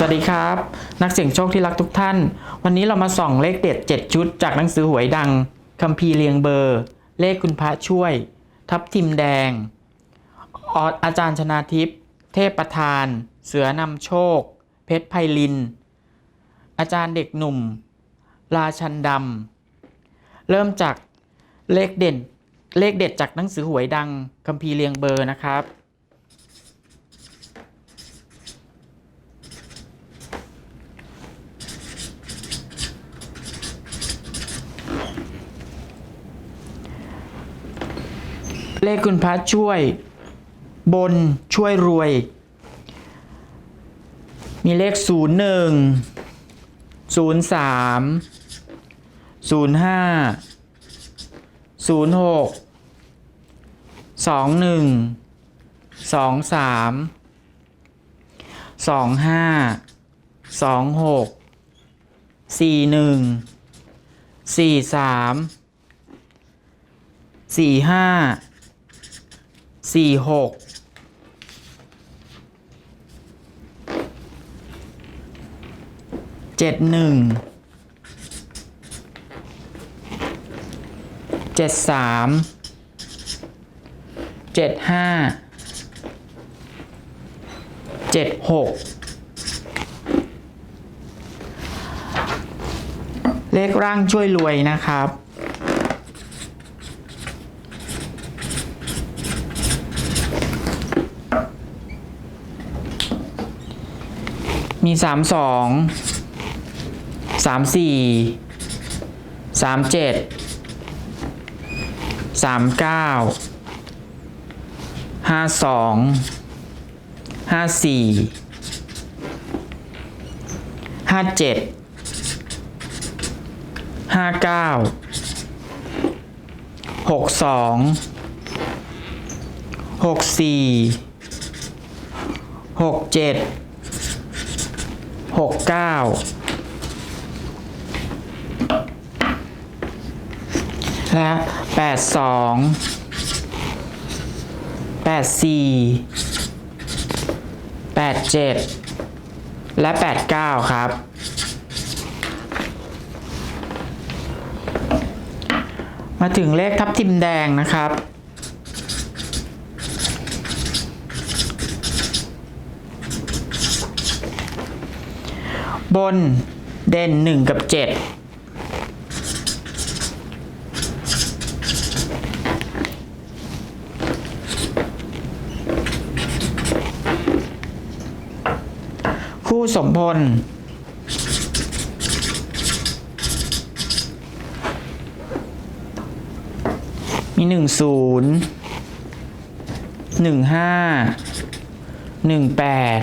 สวัสดีครับ นักเสี่ยงโชคที่รักทุกท่าน วันนี้เรามาส่องเลขเด็ด 7 ชุด จากหนังสือหวยดังคัมภีร์เรียงเบอร์ เลขคุณพระช่วย ทับทิมแดง ออดอาจารย์ชนาทิพย์เทพประธาน เสือนำโชค เพชรไพลิน อาจารย์เด็กหนุ่ม ราชันดำเริ่มจากเลขเด่น เลขเด็ดจากหนังสือหวยดังคัมภีร์เรียงเบอร์นะครับ เลขคุณพระช่วย บนช่วยรวย มีเลขศูนย์หนึ่งศูนย์สามศูนย์ห้าศูนย์หก สี่หกเจ็ดหนึ่งเจ็ดสามเจ็ดห้าเจ็ดหกเลขร่างช่วยรวยนะครับ มีสามสองสามสี่สามเจ็ดสามเก้าห้าสองห้าสี่ห้าเจ็ดห้าเก้าหกสองหกสี่หกเจ็ด หกเก้าและแปดสองแปดสี่แปดเจ็ดและแปดเก้าครับ มาถึงเลขทับทิมแดงนะครับ บนเด่นหนึ่งกับเจ็ดคู่สมพล มีหนึ่งศูนย์หนึ่งห้าหนึ่งแปด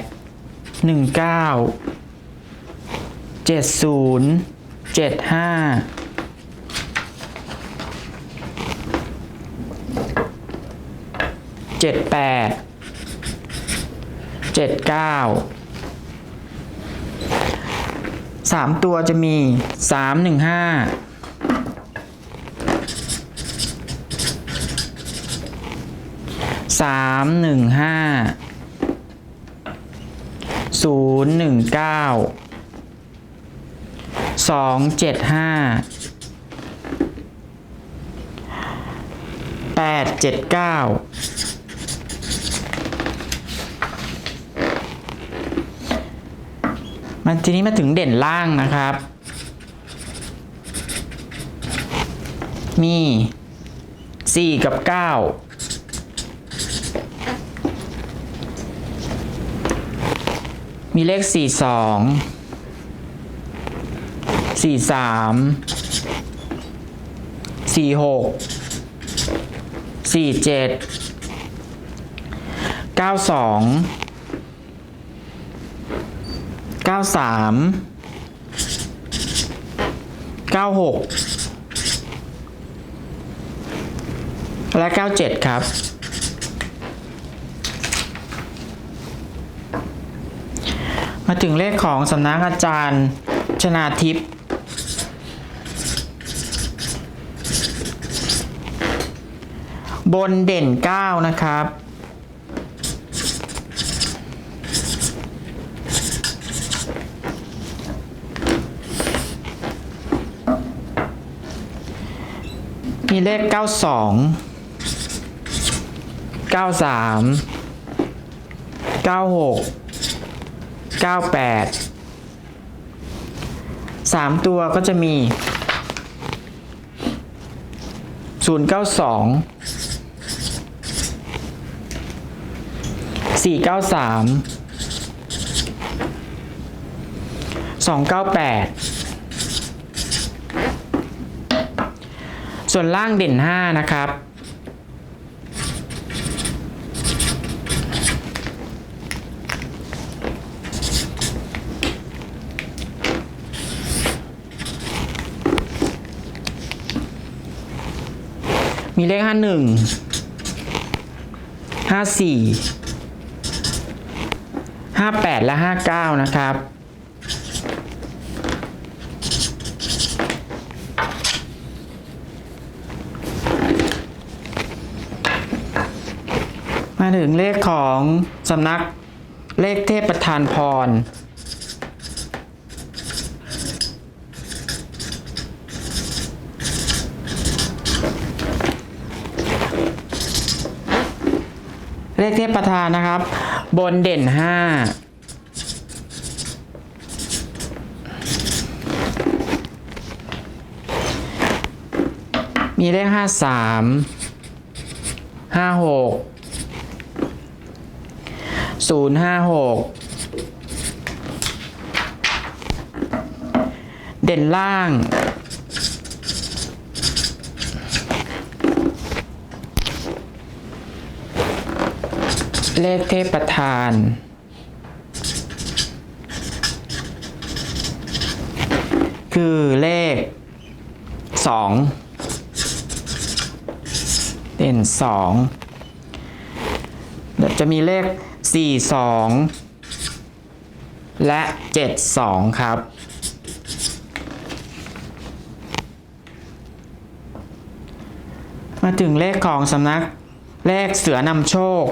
หนึ่งเก้า เจ็ดศูนย์เจ็ดห้าเจ็ดแปดเจ็ดเก้าสามตัวจะมีสามหนึ่งห้าสามหนึ่งห้าศูนย์หนึ่งเก้า สองเจ็ดห้าแปดเจ็ดเก้ามันทีนี้มาถึงเด่นล่างนะครับ มีสี่กับเก้ามีเลขสี่สอง สี่สามสี่หกสี่เจ็ดเก้าสองเก้าสามเก้าหกและเก้าเจ็ดครับ มาถึงเลขของสำนักอาจารย์ชนาทิพย์ บนเด่น 9 นะครับ มีเลข 92 93 96 98 3 ตัวก็จะมี 092 สี่เก้าสามสองเก้าแปดส่วนล่างเด่น5นะครับมีเลข 51 54 58 และ 59 นะครับ มาถึงเลขของสำนักเลขเทพประธานพรเลขเทพประธานนะครับ บนเด่นห้ามีเลขห้าสามห้าหกศูนย์ห้าหกเด่นล่าง เลขเทพประธาน คือเลขสองเด่นสองเดี๋ยวจะมีเลข42และ72ครับมาถึงเลขของสำนักเลขเสือนำโชค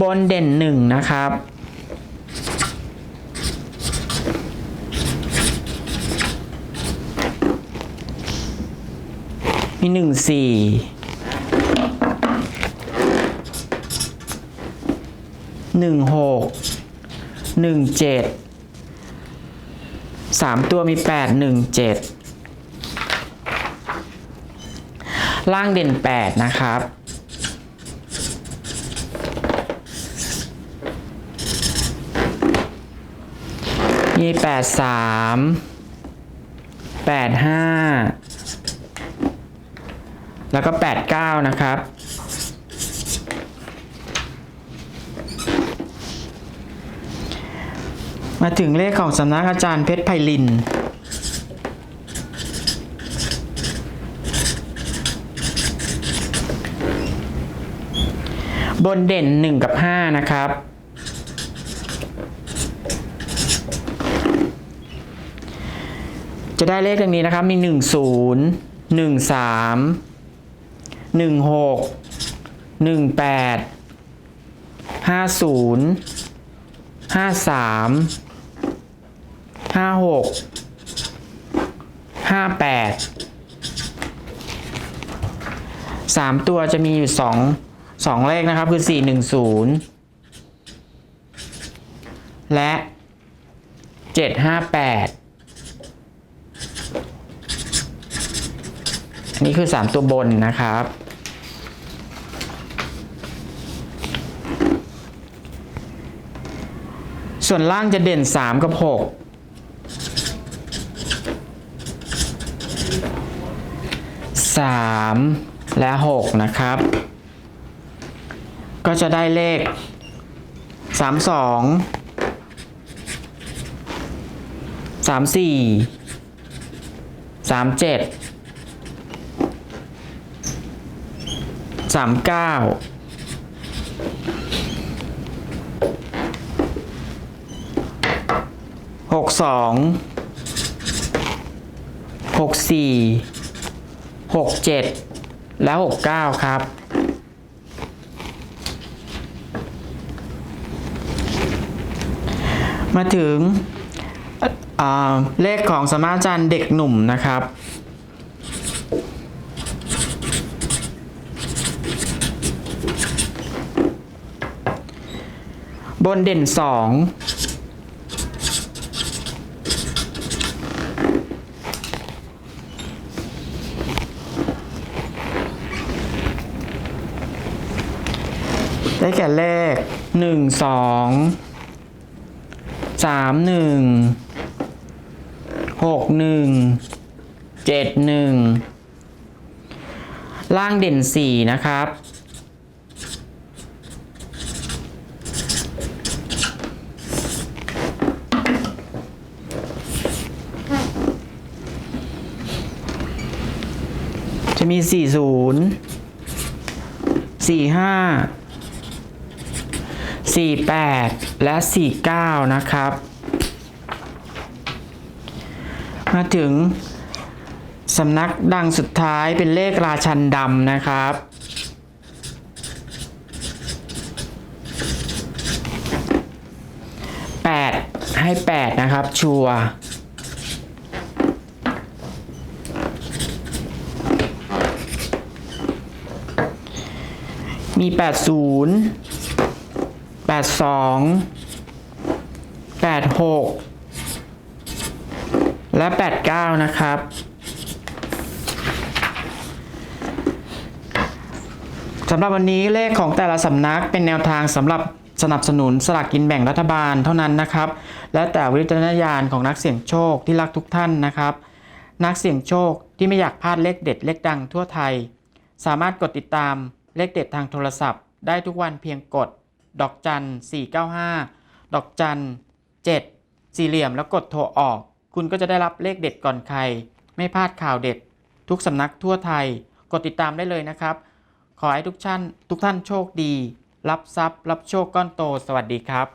บนเด่นหนึ่งนะครับ มีหนึ่งสี่หนึ่งหกหนึ่งเจ็ดสามตัวมีแปดหนึ่งเจ็ดล่างเด่นแปดนะครับ มีแปดสามแปดห้าแล้วก็89นะครับ มาถึงเลขของสำนักอาจารย์เพชรไพลินบนเด่น 1 กับ 5 นะครับะได้เลขดังนี้นะครับ มี 1 0 1 3 1 6 1 8 50 53 56 58 3 ตัวจะมีอยู่ 2 2 เลขนะครับ คือ 410 และ 758 อันนี้คือสามตัวบนนะครับ ส่วนล่างจะเด่น 3 กับ 6 3 และ 6 นะครับ ก็จะได้เลข 3 2 3 4 3 7 สามเก้าหกสองหกสี่หกเจ็ดและหกเก้าครับมาถึงเลขของสมาจารย์เด็กหนุ่มนะครับ บนเด่นสองได้แก่เลขหนึ่งสองสามหนึ่งหกหนึ่งเจ็ดหนึ่งล่างเด่นสี่นะครับ จะมีสี่ศูนย์สี่ห้า48 และ 49 นะครับ มาถึงสำนักดังสุดท้ายเป็นเลขราชันดำนะครับ 8 ให้ 8 นะครับชัวร์ มี 80แปดสองแปดหกและแปดเก้านะครับ สำหรับวันนี้เลขของแต่ละสำนักเป็นแนวทางสำหรับสนับสนุนสลากกินแบ่งรัฐบาลเท่านั้นนะครับ และแต่วิจารณญาณของนักเสี่ยงโชคที่รักทุกท่านนะครับ นักเสี่ยงโชคที่ไม่อยากพลาดเลขเด็ดเลขดังทั่วไทย สามารถกดติดตาม เลขเด็ดทางโทรศัพท์ ได้ทุกวันเพียงกด ดอกจัน 495 ดอกจัน 7 สี่เหลี่ยมแล้วกดโทรออก คุณก็จะได้รับเลขเด็ดก่อนใคร ไม่พลาดข่าวเด็ด ทุกสำนักทั่วไทย กดติดตามได้เลยนะครับ ขอให้ทุกท่านทุกท่านโชคดี รับทรัพย์ รับโชคก้อนโต สวัสดีครับ